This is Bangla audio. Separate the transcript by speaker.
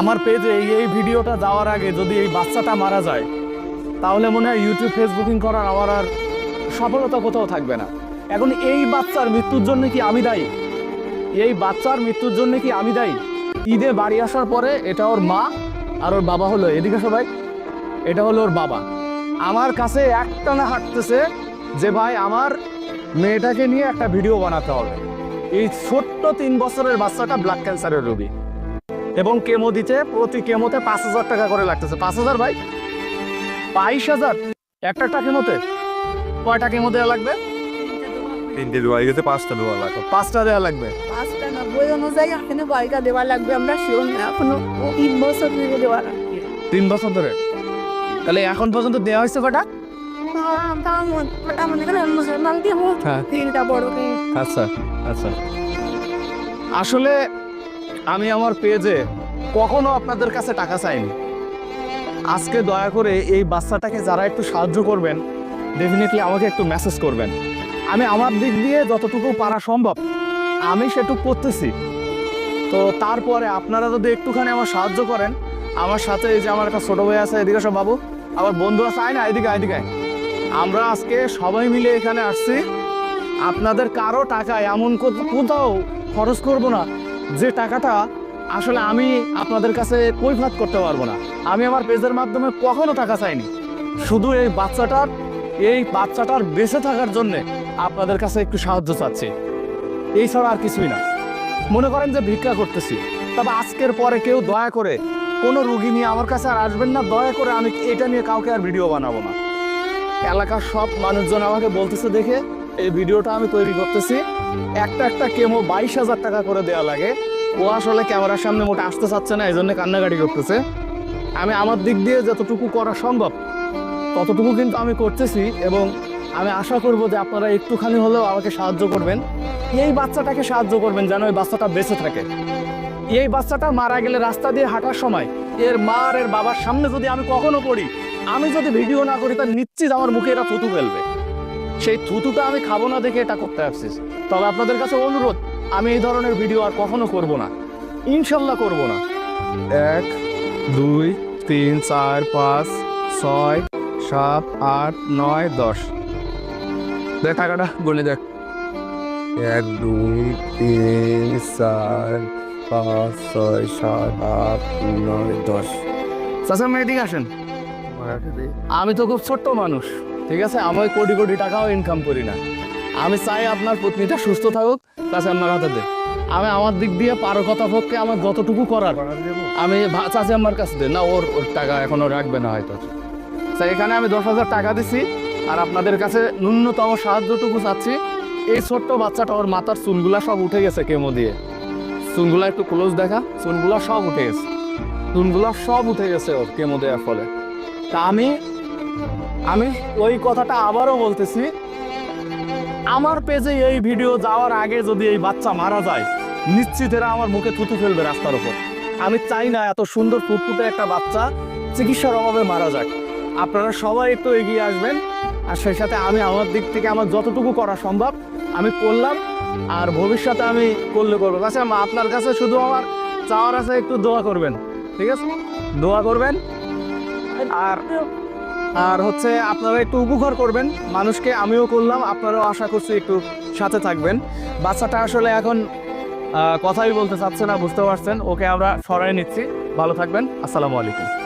Speaker 1: আমার পেজে এই এই ভিডিওটা যাওয়ার আগে যদি এই বাচ্চাটা মারা যায় তাহলে মনে হয় ইউটিউব ফেসবুকিং করার আমার আর সফলতা কোথাও থাকবে না এখন এই বাচ্চার মৃত্যুর জন্য কি আমি দায়ী এই বাচ্চার মৃত্যুর জন্য কি আমি দায়ী ঈদে বাড়ি আসার পরে এটা ওর মা আর ওর বাবা হলো এদিকে সবাই এটা হলো ওর বাবা আমার কাছে একটানা হাঁটতেছে যে ভাই আমার মেয়েটাকে নিয়ে একটা ভিডিও বানাতে হবে এই ছোট্ট তিন বছরের বাচ্চাটা ব্লাড ক্যান্সারের রোগী এবং কেমো দিতে প্রতি কেমোতে পাঁচ হাজার টাকা করে লাগতেছে পাঁচ হাজার ভাই বাইশ হাজার একটা টাকা কেমোতে কয়টা কেমো দেওয়া লাগবে
Speaker 2: তিনটে পাঁচটা দেওয়া লাগবে
Speaker 1: পাঁচটা দেওয়া লাগবে
Speaker 3: পাঁচটা অনুযায়ী এখানে দেওয়া লাগবে আমরা তিন বছর দেওয়া
Speaker 1: তিন বছর ধরে তাহলে এখন পর্যন্ত দেওয়া হয়েছে কটা
Speaker 3: হ্যাঁ, হ্যাঁ।
Speaker 1: আচ্ছা আচ্ছা আসলে আমি আমার পেজে কখনো আপনাদের কাছে টাকা চাইনি আজকে দয়া করে এই বাচ্চাটাকে যারা একটু সাহায্য করবেন ডেফিনেটলি আমাকে একটু মেসেজ করবেন আমি আমার দিক দিয়ে যতটুকু পারা সম্ভব আমি সেটুকু করতেছি তো তারপরে আপনারা যদি একটুখানি আমার সাহায্য করেন আমার সাথে এই যে আমার একটা ছোটো ভাই আছে এদিকে সব বাবু আমার বন্ধু আছে আয় না এদিকে এদিকে আমরা আজকে সবাই মিলে এখানে আসছি আপনাদের কারো টাকা এমন কোথাও খরচ করব না যে টাকাটা আসলে আমি আপনাদের কাছে কৈফাত করতে পারবো না আমি আমার পেজের মাধ্যমে কখনো টাকা চাইনি শুধু এই বাচ্চাটার এই বাচ্চাটার বেঁচে থাকার জন্যে আপনাদের কাছে একটু সাহায্য চাচ্ছি এই ছাড়া আর কিছুই না মনে করেন যে ভিক্ষা করতেছি তবে আজকের পরে কেউ দয়া করে কোনো রুগী নিয়ে আমার কাছে আর আসবেন না দয়া করে আমি এটা নিয়ে কাউকে আর ভিডিও বানাবো না এলাকার সব মানুষজন আমাকে বলতেছে দেখে এই ভিডিওটা আমি তৈরি করতেছি একটা একটা কেমো বাইশ হাজার টাকা করে দেওয়া লাগে ও আসলে ক্যামেরার সামনে মোটা আসতে চাচ্ছে না এই জন্য কান্নাকাটি করতেছে আমি আমার দিক দিয়ে যতটুকু করা সম্ভব ততটুকু কিন্তু আমি করতেছি এবং আমি আশা করব যে আপনারা একটুখানি হলেও আমাকে সাহায্য করবেন এই বাচ্চাটাকে সাহায্য করবেন যেন ওই বাচ্চাটা বেঁচে থাকে এই বাচ্চাটা মারা গেলে রাস্তা দিয়ে হাঁটার সময় এর মা আর এর বাবার সামনে যদি আমি কখনো পড়ি আমি যদি ভিডিও না করি তার নিশ্চিত আমার মুখে এরা থুতু ফেলবে সেই থুতুটা আমি খাবো না দেখে এটা করতে আসছিস তবে আপনাদের কাছে অনুরোধ আমি এই ধরনের ভিডিও আর কখনো করব না ইনশাল্লাহ করব না এক দুই তিন চার পাঁচ ছয় সাত আট নয় দশ দেখ টাকাটা গলে দেখ এক দুই তিন চার পাঁচ ছয় সাত আট নয় দশ চাচা মেয়েদিকে আসেন আমি তো খুব ছোট্ট মানুষ ঠিক আছে আমি কোটি কোটি টাকাও ইনকাম করি না আমি চাই আপনার পত্নীটা সুস্থ থাকুক চাষি আমার হাতে দে আমি আমার দিক দিয়ে পারো কথা পক্ষে আমার যতটুকু করার আমি চাষে আমার কাছে দে না ওর ওর টাকা এখনও রাখবে না হয়তো স্যার এখানে আমি দশ হাজার টাকা দিছি আর আপনাদের কাছে ন্যূনতম সাহায্যটুকু চাচ্ছি এই ছোট্ট বাচ্চাটা ওর মাথার চুনগুলা সব উঠে গেছে কেমো দিয়ে চুনগুলা একটু ক্লোজ দেখা চুনগুলা সব উঠে গেছে চুনগুলা সব উঠে গেছে ওর কেমো দেওয়ার ফলে তা আমি আমি ওই কথাটা আবারও বলতেছি আমার পেজে এই ভিডিও যাওয়ার আগে যদি এই বাচ্চা মারা যায় নিশ্চিত এরা আমার মুখে থুতু ফেলবে রাস্তার উপর আমি চাই না এত সুন্দর ফুটফুটে একটা বাচ্চা চিকিৎসার অভাবে মারা যাক আপনারা সবাই একটু এগিয়ে আসবেন আর সেই সাথে আমি আমার দিক থেকে আমার যতটুকু করা সম্ভব আমি করলাম আর ভবিষ্যতে আমি করলে করবো আচ্ছা আপনার কাছে শুধু আমার চাওয়ার আছে একটু দোয়া করবেন ঠিক আছে দোয়া করবেন আর আর হচ্ছে আপনারা একটু উপকার করবেন মানুষকে আমিও করলাম আপনারাও আশা করছি একটু সাথে থাকবেন বাচ্চাটা আসলে এখন কথাই বলতে চাচ্ছে না বুঝতে পারছেন ওকে আমরা সরাই নিচ্ছি ভালো থাকবেন আসসালামু আলাইকুম